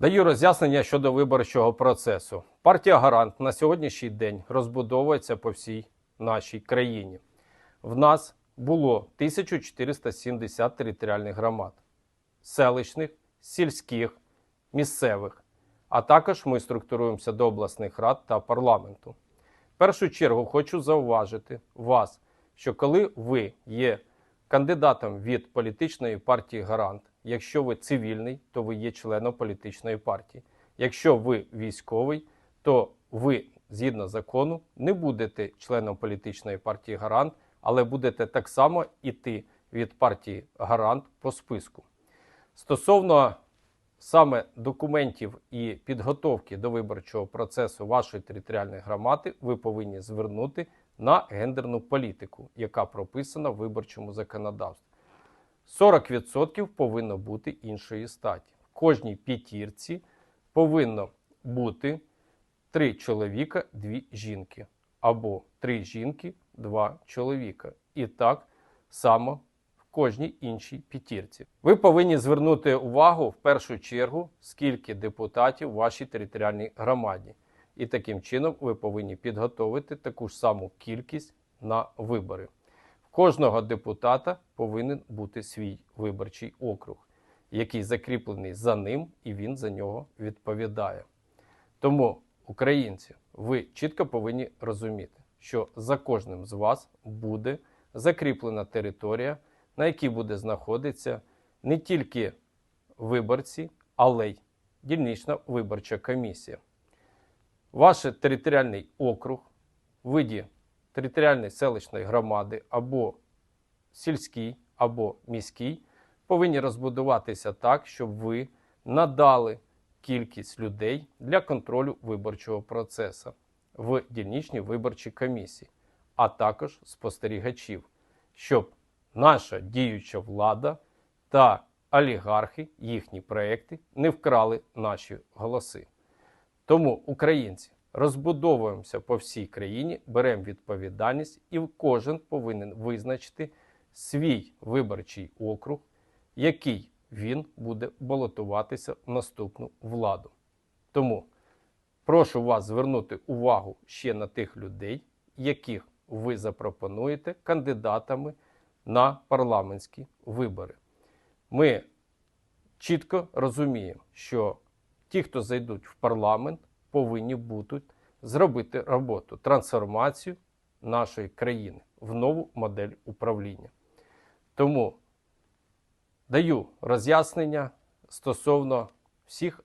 Даю роз'яснення щодо виборчого процесу. Партія Гарант на сьогоднішній день розбудовується по всій нашій країні. В нас було 1470 територіальних громад, селищних, сільських, місцевих. А також ми структуруємося до обласних рад та парламенту. В першу чергу хочу зауважити вас, що коли ви є кандидатом від політичної партії Гарант, якщо ви цивільний, то ви є членом політичної партії. Якщо ви військовий, то ви згідно закону не будете членом політичної партії Гарант, але будете так само іти від партії Гарант по списку. Стосовно саме документів і підготовки до виборчого процесу вашої територіальної громади, ви повинні звернути на гендерну політику, яка прописана в виборчому законодавстві. 40% повинно бути іншої статі. В кожній п'ятірці повинно бути три чоловіка, дві жінки, або три жінки, два чоловіка. І так само в кожній іншій п'ятірці. Ви повинні звернути увагу в першу чергу, скільки депутатів в вашій територіальній громаді. І таким чином ви повинні підготовити таку ж саму кількість на вибори. Кожного депутата повинен бути свій виборчий округ, який закріплений за ним, і він за нього відповідає. Тому, українці, ви чітко повинні розуміти, що за кожним з вас буде закріплена територія, на якій буде знаходитися не тільки виборці, але й дільнична виборча комісія. Ваш територіальний округ виді територіальної селищної громади або сільський, або міський повинні розбудуватися так, щоб ви надали кількість людей для контролю виборчого процесу в дільничній виборчій комісії, а також спостерігачів, щоб наша діюча влада та олігархи, їхні проекти не вкрали наші голоси. Тому, українці, розбудовуємося по всій країні, беремо відповідальність, і кожен повинен визначити свій виборчий округ, який він буде балотуватися в наступну владу. Тому прошу вас звернути увагу ще на тих людей, яких ви запропонуєте кандидатами на парламентські вибори. Ми чітко розуміємо, що ті, хто зайдуть в парламент, повинні будуть зробити роботу, трансформацію нашої країни в нову модель управління. Тому даю роз'яснення стосовно всіх